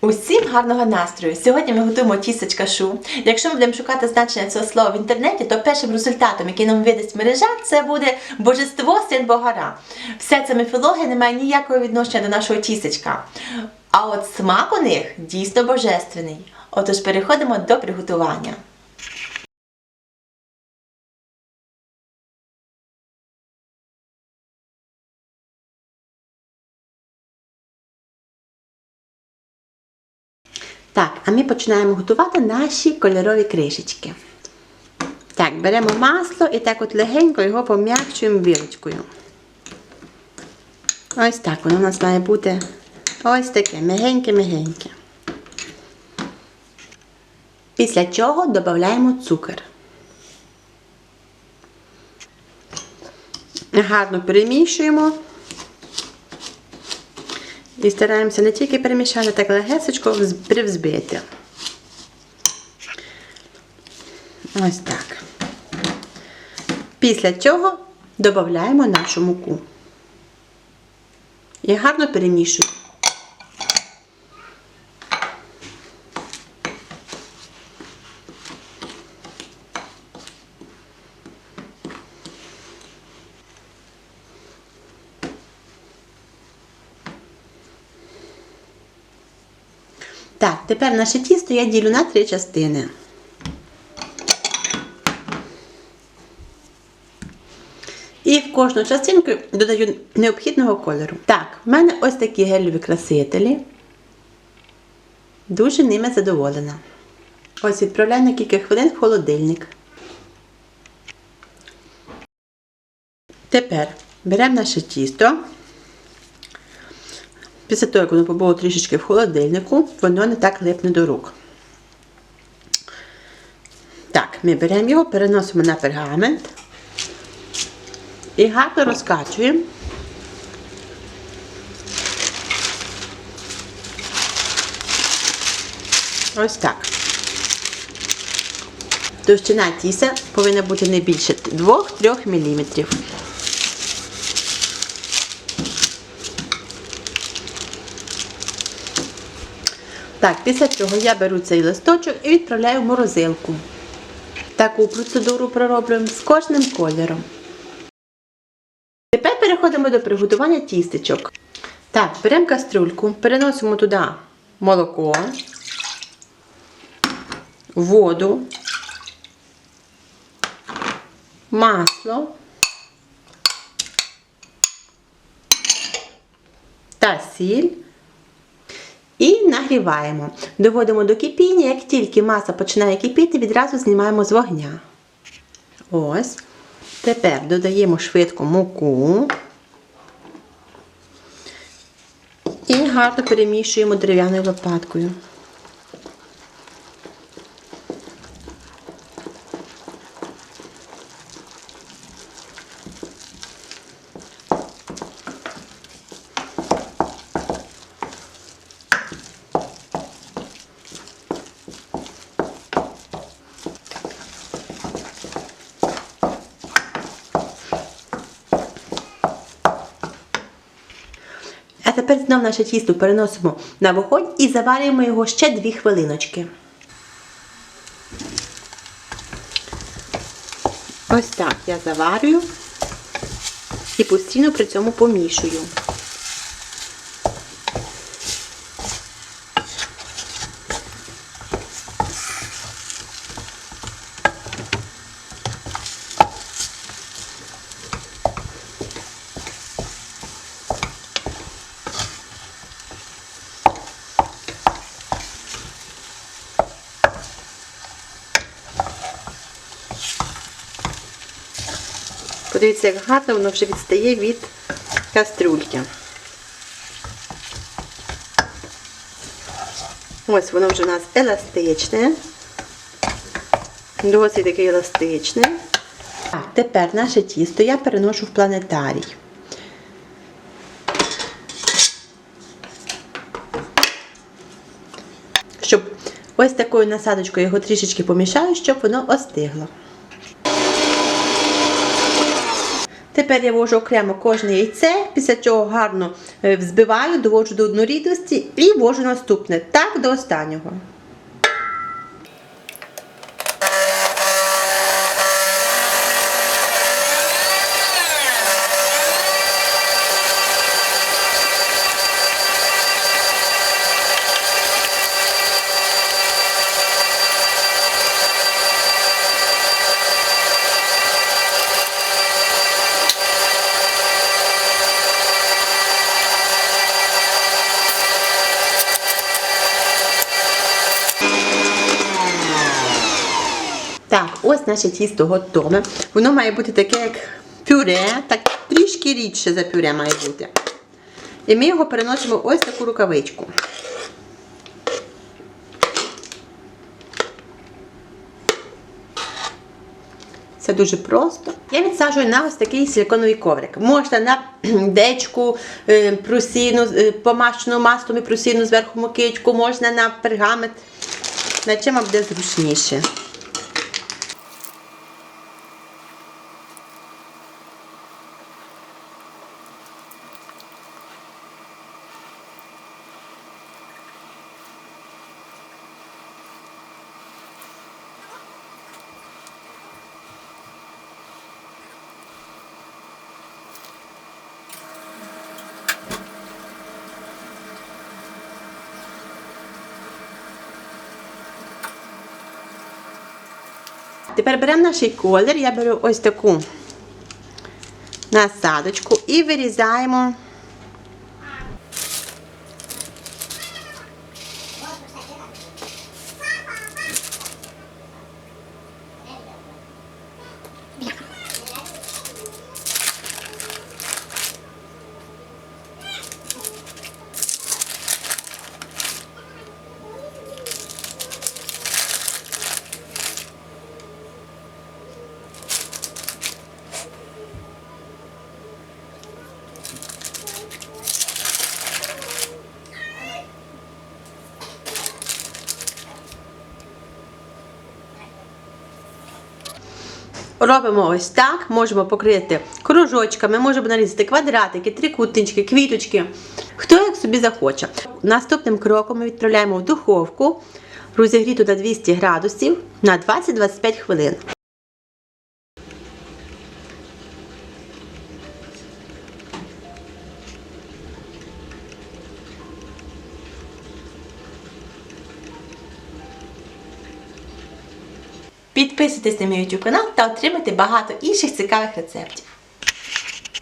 Усім гарного настрою! Сьогодні ми готуємо тістечка шу. Якщо ми будемо шукати значення цього слова в інтернеті, то першим результатом, який нам видасть мережа, це буде божество син Богара. Вся ця міфологія не має ніякого відношення до нашого тістечка. А от смак у них дійсно божественний. Отож переходимо до приготування. Так, а ми починаємо готувати наші кольорові кришечки. Так, беремо масло і так от легенько його пом'якчуємо вилочкою. Ось так воно у нас має бути ось таке, мягеньке-мягеньке. Після чого додаємо цукор. Гарно перемішуємо. І стараємося не тільки перемішати, так легесечко вз- привзбити. Ось так. Після цього додаємо нашу муку. І гарно перемішуємо. Так, тепер наше тісто я ділю на три частини. І в кожну частинку додаю необхідного кольору. Так, в мене ось такі гелеві красителі. Дуже ними задоволена. Ось відправляю на кілька хвилин в холодильник. Тепер беремо наше тісто. Після того, як воно побуло трішечки в холодильнику, воно не так липне до рук. Так, ми беремо його, переносимо на пергамент і гарно розкачуємо. Ось так. Товщина тіса повинна бути не більше 2-3 мм. Так, після цього я беру цей листочок і відправляю в морозилку. Таку процедуру пророблюємо з кожним кольором. Тепер переходимо до приготування тістечок. Так, беремо каструльку, переносимо туди молоко, воду, масло та сіль. І нагріваємо. Доводимо до кипіння. Як тільки маса починає кипіти, відразу знімаємо з вогня. Ось. Тепер додаємо швидко муку. І гарно перемішуємо дерев'яною лопаткою. Тепер знов наше тісто переносимо на вогонь і заварюємо його ще 2 хвилиночки. Ось так я заварюю і постійно при цьому помішую. Подивіться, як гарно воно вже відстає від кастрюльки. Ось воно вже у нас еластичне. Досить таке еластичне. Так, тепер наше тісто я переношу в планетарій. Щоб ось такою насадочкою його трішечки помішаю, щоб воно остигло. Тепер я ввожу окремо кожне яйце, після чого гарно е, взбиваю, доводжу до однорідності і ввожу наступне. Так до останнього. Так, ось наше тісто готове. Воно має бути таке, як пюре, так трішки рідше за пюре має бути. І ми його переносимо ось таку рукавичку. Це дуже просто. Я відсаджую на ось такий силиконовий коврик. Можна на дечку е, прусіну, е, помащену маслом і прусіну зверху мукичку, можна на пергамент. На чим буде зручніше. Тепер беремо наш колір, я беру ось таку насадочку і вирізаємо. Робимо ось так, можемо покрити кружочками, можемо нарізати квадратики, трикутнички, квіточки. Хто як собі захоче. Наступним кроком ми відправляємо в духовку розігріту на 200 градусів на 20-25 хвилин. Підписуйтесь на мій YouTube канал та отримайте багато інших цікавих рецептів.